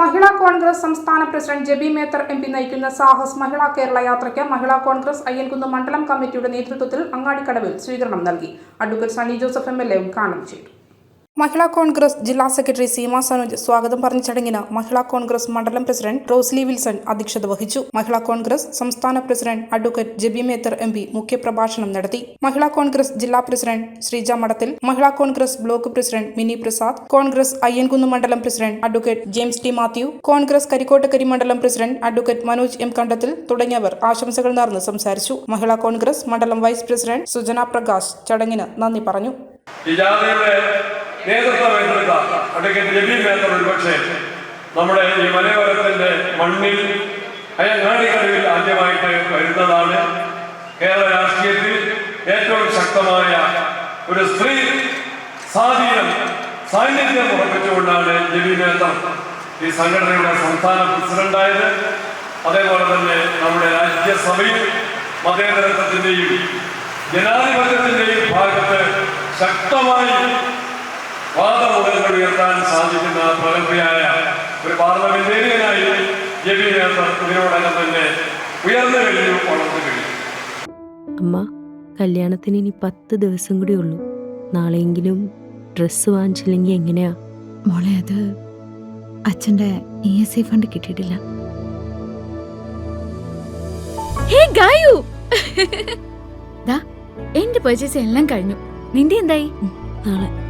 മഹിളാ കോൺഗ്രസ് സംസ്ഥാന president Jebi Mather M P നയിക്കുന്ന സാഹസ് മഹിളാ കേരള യാത്രയ്ക്ക് മഹിളാ കോൺഗ്രസ് അയ്യൻകുന്ന് മണ്ഡലം കമ്മിറ്റിയുടെ നേതൃത്വത്തിൽ അങ്ങാടിക്കടവിൽ സ്വീകരണം നൽകി. Advocate Sunny Joseph M L A ഉദ്ഘാടനം ചെയ്തു. മഹിളാ കോൺഗ്രസ് ജില്ലാ സെക്രട്ടറി സീമ സനോജ് സ്വാഗതം പറഞ്ഞ ചടങ്ങിന് മഹിളാ കോൺഗ്രസ് മണ്ഡലം പ്രസിഡന്റ് റോസ്ലി വിൽസൺ അധ്യക്ഷത വഹിച്ചു. മഹിളാ കോൺഗ്രസ് സംസ്ഥാന president advocate Jebi Mather M P മുഖ്യപ്രഭാഷണം നടത്തി. മഹിളാ കോൺഗ്രസ് ജില്ലാ president Sreeja Madathil Mahila Congress block president Mini Prasad Congress Ayyankunnu മണ്ഡലം president advocate James T Mathew Congress Karikkottakari മണ്ഡലം president advocate Manoj M Kandathil തുടങ്ങിയവർ ആശംസകൾ നേർന്ന് സംസാരിച്ചു. മഹിളാ കോൺഗ്രസ് മണ്ഡലം വൈസ് പ്രസിഡന്റ് സുജന പ്രകാശ് ചടങ്ങിന് നന്ദി പറഞ്ഞു ഈ ജാഥയുടെ നേതൃത്വം ഏറ്റെടുത്ത അഡ്വക്കേറ്റ് രവി മേത്തർ ഒരുപക്ഷെ നമ്മുടെ ഈ മലയോരത്തിന്റെ മണ്ണിൽ അയങ്ങാടിക്കടവിൽ ആദ്യമായിട്ട് വരുന്നതാണ്. കേരള രാഷ്ട്രീയത്തിൽ ഏറ്റവും ശക്തമായ ഒരു സ്ത്രീ സ്വാധീനം സാന്നിധ്യം ഉറപ്പിച്ചുകൊണ്ടാണ് രവി മേത്തർ ഈ സംഘടനയുടെ സംസ്ഥാന പ്രസിഡന്റായത്. അതേപോലെ തന്നെ നമ്മുടെ രാജ്യസഭയിൽ മതേതരത്വത്തിന്റെയും ജനാധിപത്യത്തിന്റെയും ഭാഗത്ത് ശക്തമായി വാദമുഖങ്ങൾ ഉയർത്താൻ സാധിക്കുന്ന പ്രഗത്ഭയായ ഒരു പാർലമെന്റേറിയനായി ജബി നേതൃത്വം ഇതിനോടകം തന്നെ ഉയർന്നു കഴിഞ്ഞു വളർന്നു കഴിഞ്ഞു. അമ്മ കല്യാണത്തിന് ഇനി പത്ത് ദിവസം കൂടി ഉള്ളൂ. നാളെയെങ്കിലും ഡ്രസ്സ് വാങ്ങിച്ചില്ലെങ്കിൽ എങ്ങനെയാ? മോളെ അത് അച്ഛന്റെ ഇ എസ് ഐ ഫണ്ട് കിട്ടിയിട്ടില്ല. ഹേ ഗായു! ദാ എന്റെ പർച്ചേസ് എല്ലാം കഴിഞ്ഞു. നിന്റെ എന്തായി? നാളെ.